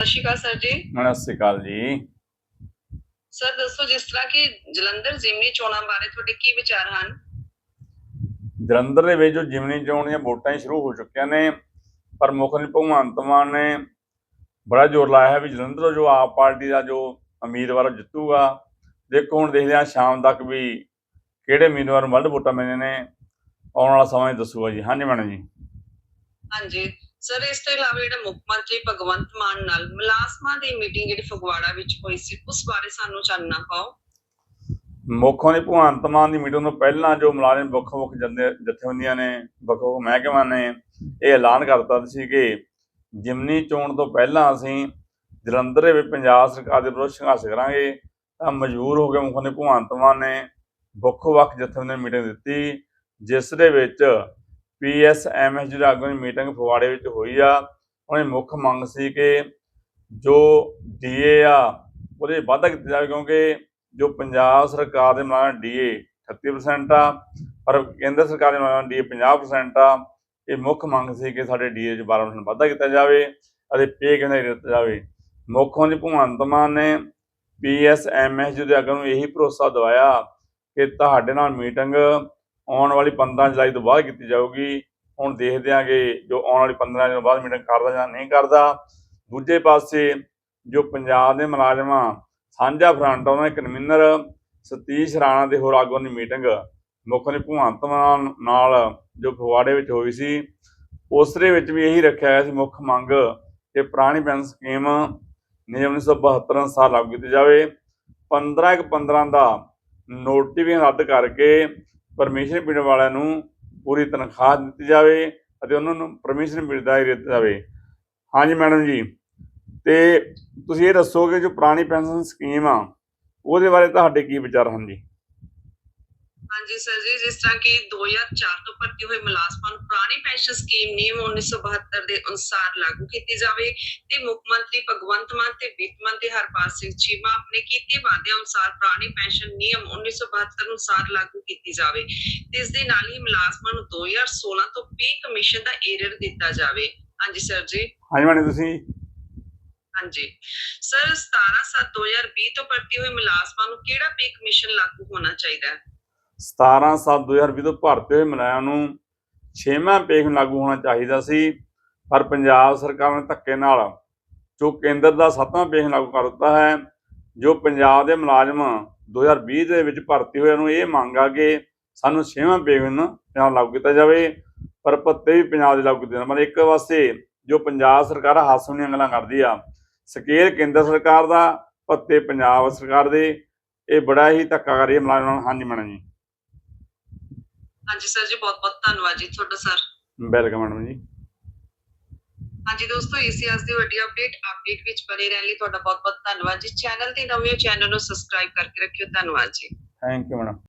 ਸਤਿ ਸ਼੍ਰੀ ਅਕਾਲ ਸਰ ਜੀ। ਸਤਿ ਸ਼੍ਰੀ ਅਕਾਲ ਜੀ। ਸਰ ਦੱਸੋ ਜਿਸ ਤਰ੍ਹਾਂ ਕਿ ਜਲੰਧਰ ਜ਼ਿਮਨੀ ਚੋਣਾਂ ਬਾਰੇ ਤੁਹਾਡੇ ਕੀ ਵਿਚਾਰ ਹਨ? ਜਲੰਧਰ ਦੇ ਵਿੱਚ ਜੋ ਜਿਮਨੀ ਚੋਣ ਦੀਆਂ ਵੋਟਾਂ ਹੀ ਸ਼ੁਰੂ ਹੋ ਚੁੱਕੀਆਂ ਨੇ ਪਰ ਮੁੱਖ ਭਗਵੰਤ ਮਾਨ ਨੇ ਬੜਾ ਜ਼ੋਰ ਲਾਇਆ ਹੈ ਵੀ ਜਲੰਧਰ ਜੋ ਆਪ ਪਾਰਟੀ ਦਾ ਜੋ ਉਮੀਦਵਾਰ ਜਿੱਤੂਗਾ। ਦੇਖੋ ਹੁਣ ਦੇਖਦੇ ਹਾਂ ਸ਼ਾਮ ਤੱਕ ਵੀ ਕਿਹੜੇ ਉਮੀਦਵਾਰ ਵੱਧ ਵੋਟਾਂ ਮਿਲਣੇ ਨੇ ਆਉਣ ਵਾਲਾ ਸਮਾਂ ਹੀ ਦੱਸੂਗਾ ਜੀ। ਹਾਂਜੀ ਮੈਡਮ ਜੀ। ਹਾਂਜੀ। ਸਰ ਇਸ ਤੋਂ ਇਲਾਵਾ ਜਿਹੜਾ ਮੁੱਖ ਮੰਤਰੀ ਭਗਵੰਤ ਮਾਨ ਨਾਲ ਮੁਲਾਜ਼ਮਾਂ ਦੀ ਮੀਟਿੰਗ ਜਿਹੜੀ ਫਗਵਾੜਾ ਵਿੱਚ ਹੋਈ ਸੀ, ਉਸ ਬਾਰੇ ਸਾਨੂੰ ਚਾਨਣਾ ਪਾਓ ਮੁੱਖੋਂ ਦੀ ਭਗਵੰਤ ਮਾਨ ਦੀ ਮੀਟਿੰਗ ਤੋਂ ਪਹਿਲਾਂ ਜੋ ਮੁਲਾਜ਼ਮ ਵੱਖ ਵੱਖ ਜਥੇਬੰਦੀਆਂ ਨੇ ਵੱਖ ਵੱਖ ਮਹਿਕਮਿਆਂ ਨੇ ਇਹ ਐਲਾਨ ਕਰਤਾ ਸੀ ਕਿ ਜਿਮਨੀ ਚੋਣ ਤੋਂ ਪਹਿਲਾਂ ਅਸੀਂ ਜਲੰਧਰ ਵਿੱਚ ਪੰਜਾਬ ਸਰਕਾਰ ਦੇ ਵਿਰੁੱਧ ਸੰਘਰਸ਼ ਕਰਾਂਗੇ, ਤਾਂ ਮਜਬੂਰ ਹੋ ਕੇ ਮੁੱਖ ਮੰਤਰੀ ਭਗਵੰਤ ਮਾਨ ਨੇ ਵੱਖ ਵੱਖ ਜਥੇਬੰਦੀਆਂ ਦੀ ਮੀਟਿੰਗ ਦਿੱਤੀ, ਜਿਸ ਦੇ ਵਿੱਚ ਪੀਐਸਐਮਐਸ ਜਿਹੜੇ ਆਗੂ ਦੀ ਮੀਟਿੰਗ ਫਗਵਾੜੇ ਵਿੱਚ ਹੋਈ ਆ, ਉਹਨੇ ਮੁੱਖ ਮੰਗ ਸੀ ਕਿ ਜੋ ਡੀਏ ਆ, ਉਹਦੇ ਵਾਧਾ ਕੀਤਾ ਜਾਵੇ ਕਿਉਂਕਿ ਜੋ ਪੰਜਾਬ ਸਰਕਾਰ ਦੇ ਮਾਨ ਡੀਏ 38% ਆ, ਪਰ ਕੇਂਦਰ ਸਰਕਾਰ ਦੇ ਮਾਨ ਡੀਏ 50% ਆ, ਇਹ ਮੁੱਖ ਮੰਗ ਸੀ ਕਿ ਸਾਡੇ ਡੀਏ 'ਚ 12% ਵਾਧਾ ਕੀਤਾ ਜਾਵੇ ਅਤੇ ਪੇ ਕਹਿੰਦਾ ਦਿੱਤਾ ਜਾਵੇ। ਮੁੱਖ ਮੰਤਰੀ ਭਗਵੰਤ ਮਾਨ ਨੇ ਪੀਐਸਐਮਐਸ ਦੇ ਅੱਗੇ ਨੂੰ ਇਹੀ ਭਰੋਸਾ ਦਵਾਇਆ ਕਿ ਤੁਹਾਡੇ ਨਾਲ ਮੀਟਿੰਗ ਆਉਣ ਵਾਲੀ 15 ਜੁਲਾਈ ਤੋਂ ਬਾਅਦ ਕੀਤੀ ਜਾਊਗੀ। ਹੁਣ ਦੇਖਦੇ ਆਂਗੇ ਜੋ ਆਉਣ ਵਾਲੀ 15 ਤੋਂ ਬਾਅਦ ਮੀਟਿੰਗ ਕਰਦਾ ਜਾਂ ਨਹੀਂ ਕਰਦਾ। ਦੂਜੇ ਪਾਸੇ ਜੋ ਪੰਜਾਬ ਦੇ ਮੁਲਾਜ਼ਮਾਂ, ਸਾਂਝਾ ਫਰੰਟ ਉਹਨਾਂ ਦੇ ਕਨਵੀਨਰ ਸਤੀਸ਼ ਰਾਣਾ ਦੇ ਹੋਰ ਆਗੂਆਂ ਦੀ ਮੀਟਿੰਗ ਮੁੱਖ ਮੰਤਰੀ ਭਗਵੰਤ ਮਾਨ ਨਾਲ ਜੋ ਫਗਵਾੜੇ ਵਿੱਚ ਹੋਈ ਸੀ ਉਸ ਦੇ ਵਿੱਚ ਵੀ ਇਹੀ ਰੱਖਿਆ ਗਿਆ ਸੀ ਮੁੱਖ ਮੰਗ ਕਿ ਪੁਰਾਣੀ ਪੈਨਸ਼ਨ ਸਕੀਮ ਨਿਯਮ 1972 ਅਨੁਸਾਰ ਲਾਗੂ ਕੀਤੀ ਜਾਵੇ। 15 ਇੱਕ 15 ਦਾ ਨੋਟੀਫਿਕੇਸ਼ਨ ਰੱਦ ਕਰਕੇ ਪਰਮਿਸ਼ਨ ਪੀਣ ਵਾਲਿਆਂ ਨੂੰ ਪੂਰੀ ਤਨਖਾਹ ਦਿੱਤੀ ਜਾਵੇ ਅਤੇ ਉਹਨਾਂ ਨੂੰ ਪਰਮਿਸ਼ਨ ਮਿਲਦਾ ਹੀ ਦਿੱਤਾ ਜਾਵੇ। ਹਾਂਜੀ ਮੈਡਮ ਜੀ, ਤੇ ਤੁਸੀਂ ਇਹ ਦੱਸੋ ਕਿ ਜੋ ਪੁਰਾਣੀ ਪੈਨਸ਼ਨ ਸਕੀਮ ਆ, ਉਹਦੇ ਬਾਰੇ ਤੁਹਾਡੇ ਕੀ ਵਿਚਾਰ ਹਨ ਜੀ? ਹਾਂਜੀ ਸਰ ਜੀ ਜਿਸ ਤਰ੍ਹਾਂ ਕਿ 2004 ਤੋਂ ਭਰਤੀ ਹੋਏ ਮੁਲਾਜ਼ਮਾਂ ਨੂੰ ਪੁਰਾਣੀ ਪੈਨਸ਼ਨ ਸਕੀਮ ਨਿਯਮ 1972 ਦੇ ਅਨੁਸਾਰ ਲਾਗੂ ਕੀਤੀ ਜਾਵੇ ਤੇ ਮੁੱਖ ਮੰਤਰੀ ਭਗਵੰਤ ਮਾਨ ਤੇ ਵਿੱਤ ਮੰਤਰੀ ਹਰਪਾਲ ਸਿੰਘ ਚੀਮਾ ਆਪਣੇ ਕੀਤੇ ਵਾਅਦਿਆਂ ਅਨੁਸਾਰ ਪੁਰਾਣੀ ਪੈਨਸ਼ਨ ਨਿਯਮ 1972 ਅਨੁਸਾਰ ਲਾਗੂ ਕੀਤੀ ਜਾਵੇ। ਇਸ ਦੇ ਨਾਲ ਹੀ ਮੁਲਾਜ਼ਮਾਂ ਨੂੰ 2016 ਤੋਂ ਪੇ ਕਮਿਸ਼ਨ ਦਾ ਏਰਰ ਦਿੱਤਾ ਜਾਵੇ। ਹਾਂਜੀ ਸਰ ਜੀ। ਹਾਂਜੀ ਮੈਡਮ ਤੁਸੀਂ? ਹਾਂਜੀ। ਸਰ 17 7 2020 ਤੋਂ ਭਰਤੀ ਹੋਏ ਮੁਲਾਜ਼ਮਾਂ ਨੂੰ ਕਿਹੜਾ ਪੇ ਕਮਿਸ਼ਨ ਲਾਗੂ ਹੋਣਾ ਚਾਹੀਦਾ ਹੈ? 17 7 2020 ਤੋਂ ਭਰਤੇ ਹੋਏ ਮੁਲਾਜ਼ਮਾਂ ਨੂੰ ਛੇਵਾਂ ਪੇਖ ਲਾਗੂ ਹੋਣਾ ਚਾਹੀਦਾ ਸੀ ਪਰ ਪੰਜਾਬ ਸਰਕਾਰ ਨੇ ਧੱਕੇ ਨਾਲ ਜੋ ਕੇਂਦਰ ਦਾ ਸੱਤਵਾਂ ਪੇਖ ਲਾਗੂ ਕਰ ਦਿੱਤਾ ਹੈ ਜੋ ਪੰਜਾਬ ਦੇ ਮੁਲਾਜ਼ਮ 2020 ਦੇ ਵਿੱਚ ਭਰਤੀ ਹੋਏ ਨੂੰ ਇਹ ਮੰਗ ਆ ਕਿ ਸਾਨੂੰ ਛੇਵਾਂ ਪੇਖ ਨਾਲ ਲਾਗੂ ਕੀਤਾ ਜਾਵੇ ਪਰ ਭੱਤੇ ਵੀ ਪੰਜਾਬ ਦੇ ਲਾਗੂ ਕੀਤੇ ਜਾਣ। ਮਤਲਬ ਇੱਕ ਪਾਸੇ ਜੋ ਪੰਜਾਬ ਸਰਕਾਰ ਆ, ਹਾਸੋਂ ਦੀਆਂ ਗੱਲਾਂ ਕਰਦੀ ਆ ਸਕੇਲ ਕੇਂਦਰ ਸਰਕਾਰ ਦਾ ਭੱਤੇ ਪੰਜਾਬ ਸਰਕਾਰ ਦੇ ਇਹ ਬੜਾ ਹੀ ਧੱਕਾ ਕਰ ਹੈ ਮੁਲਾਜ਼ਮਾਂ ਨਾਲ ਹਾਂਜੀ ਮੈਡਮ ਜੀ। ਹਾਂਜੀ ਸਰ ਜੀ ਬਹੁਤ ਬਹੁਤ ਧੰਨਵਾਦ ਜੀ ਤੁਹਾਡਾ ਸਰ। ਵੈਲਕਮ ਮੈਡਮ ਜੀ। ਹਾਂਜੀ ਦੋਸਤੋ ਅੱਜ ਦੀ ਵੱਡੀ ਅਪਡੇਟ ਅਪਡੇਟ ਵਿੱਚ ਬਣੇ ਰਹਿਣ ਲਈ ਤੁਹਾਡਾ ਬਹੁਤ ਬਹੁਤ ਧੰਨਵਾਦ ਜੀ। ਚੈਨਲ ਤੇ ਨਵੇਂ ਚੈਨਲ ਨੂੰ ਸਬਸਕ੍ਰਾਈਬ ਕਰਕੇ ਰੱਖਿਓ। ਧੰਨਵਾਦ ਜੀ। Thank you madam